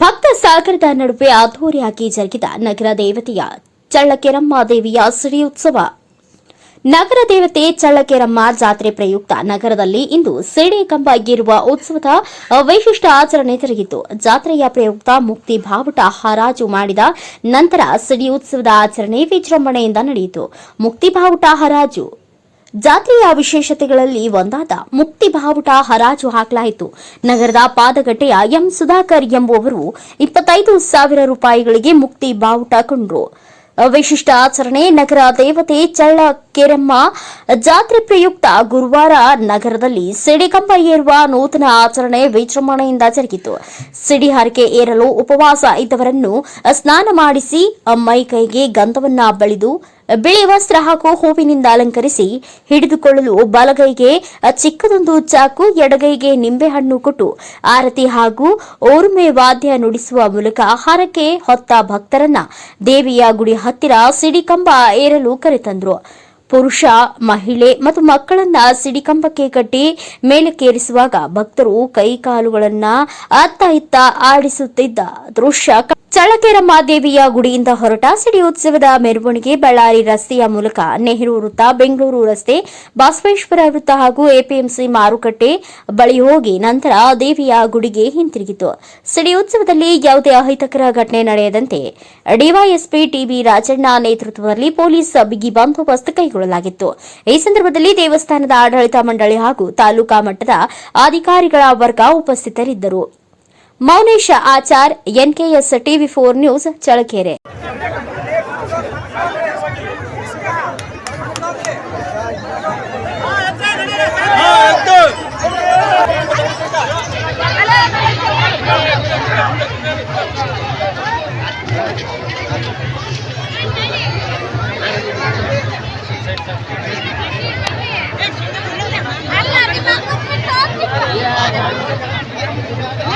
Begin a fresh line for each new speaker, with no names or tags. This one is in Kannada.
ಭಕ್ತ ಸಾಗರದ ನಡುವೆ ಅದ್ದೂರಿಯಾಗಿ ಜರುಗಿದ ನಗರ ದೇವತೆಯ ಚಳ್ಳಕೆರಮ್ಮ ದೇವಿಯ ಉತ್ಸವ. ನಗರ ದೇವತೆ ಚಳ್ಳಕೆರಮ್ಮ ಜಾತ್ರೆ ಪ್ರಯುಕ್ತ ನಗರದಲ್ಲಿ ಇಂದು ಸಿಡಿ ಕಂಬ ಏರುವ ಉತ್ಸವದ ವೈಶಿಷ್ಟ್ಯ ಆಚರಣೆ ಜರುಗಿತು. ಜಾತ್ರೆಯ ಪ್ರಯುಕ್ತ ಮುಕ್ತಿ ಬಾವುಟ ಹರಾಜು ಮಾಡಿದ ನಂತರ ಸಿಡಿ ಉತ್ಸವದ ಆಚರಣೆ ವಿಜೃಂಭಣೆಯಿಂದ ನಡೆಯಿತು. ಮುಕ್ತಿ ಬಾವುಟ ಹರಾಜು ಜಾತ್ರೆಯ ವಿಶೇಷತೆಗಳಲ್ಲಿ ಒಂದಾದ ಮುಕ್ತಿ ಬಾವುಟ ಹರಾಜು ಹಾಕಲಾಯಿತು. ನಗರದ ಪಾದಗಟ್ಟೆಯ ಎಂ ಸುಧಾಕರ್ ಎಂಬುವವರು ಇಪ್ಪತ್ತೈದು ಸಾವಿರ ರೂಪಾಯಿಗಳಿಗೆ ಮುಕ್ತಿ ಬಾವುಟ ಕೊಂಡರು. ವಿಶಿಷ್ಟ ಆಚರಣೆ ನಗರ ದೇವತೆ ಚಳ್ಳ ಕೆರೆಮ್ಮ ಜಾತ್ರೆ ಪ್ರಯುಕ್ತ ಗುರುವಾರ ನಗರದಲ್ಲಿ ಸಿಡಿಕಂಬ ಏರುವ ನೂತನ ಆಚರಣೆ ವಿಜೃಂಭಣೆಯಿಂದ ಜರುಗಿತು. ಸಿಡಿ ಹರಕೆ ಏರಲು ಉಪವಾಸ ಇದ್ದವರನ್ನು ಸ್ನಾನ ಮಾಡಿಸಿ ಮೈ ಕೈಗೆ ಗಂಧವನ್ನ ಬಳಿದು ಬಿಳಿ ವಸ್ತ್ರ ಹಾಗೂ ಹೂವಿನಿಂದ ಅಲಂಕರಿಸಿ ಹಿಡಿದುಕೊಳ್ಳಲು ಬಲಗೈಗೆ, ಚಿಕ್ಕದೊಂದು ಚಾಕು, ಎಡಗೈಗೆ ನಿಂಬೆಹಣ್ಣು ಕೊಟ್ಟು ಆರತಿ ಹಾಗೂ ಓರ್ಮೆ ವಾದ್ಯ ನುಡಿಸುವ ಮೂಲಕ ಆಹಾರಕ್ಕೆ ಹೊತ್ತ ಭಕ್ತರನ್ನ ದೇವಿಯ ಗುಡಿ ಹತ್ತಿರ ಸಿಡಿಕಂಬ ಏರಲು ಕರೆತಂದ್ರು. ಪುರುಷ, ಮಹಿಳೆ ಮತ್ತು ಮಕ್ಕಳನ್ನ ಸಿಡಿಕಂಬಕ್ಕೆ ಕಟ್ಟಿ ಮೇಲಕ್ಕೇರಿಸುವಾಗ ಭಕ್ತರು ಕೈಕಾಲುಗಳನ್ನ ಅತ್ತ ಇತ್ತ ಆಡಿಸುತ್ತಿದ್ದ ದೃಶ್ಯ. ಚಳಕೆರಮ್ಮದೇವಿಯ ಗುಡಿಯಿಂದ ಹೊರಟ ಸಿಡಿ ಉತ್ಸವದ ಮೆರವಣಿಗೆ ಬಳ್ಳಾರಿ ರಸ್ತೆಯ ಮೂಲಕ ನೆಹರು ವೃತ್ತ, ಬೆಂಗಳೂರು ರಸ್ತೆ, ಬಸವೇಶ್ವರ ವೃತ್ತ ಹಾಗೂ ಎಪಿಎಂಸಿ ಮಾರುಕಟ್ಟೆ ಬಳಿ ಹೋಗಿ ನಂತರ ದೇವಿಯ ಗುಡಿಗೆ ಹಿಂತಿರುಗಿತು. ಸಿಡಿ ಉತ್ಸವದಲ್ಲಿ ಯಾವುದೇ ಅಹಿತಕರ ಘಟನೆ ನಡೆಯದಂತೆ ಡಿವೈಎಸ್ಪಿ ಟಿಬಿ ರಾಜಣ್ಣ ನೇತೃತ್ವದಲ್ಲಿ ಪೊಲೀಸ್ ಬಿಗಿ ಬಂದೋಬಸ್ತ್ ಕೈಗೊಳ್ಳಲಾಗಿತ್ತು ಈ ಸಂದರ್ಭದಲ್ಲಿ ದೇವಸ್ಥಾನದ ಆಡಳಿತ ಮಂಡಳಿ ಹಾಗೂ ತಾಲೂಕಾ ಮಟ್ಟದ ಅಧಿಕಾರಿಗಳ ವರ್ಗ ಉಪಸ್ಥಿತರಿದ್ದರು. Mounesha Achar, NKS TV four news Challakere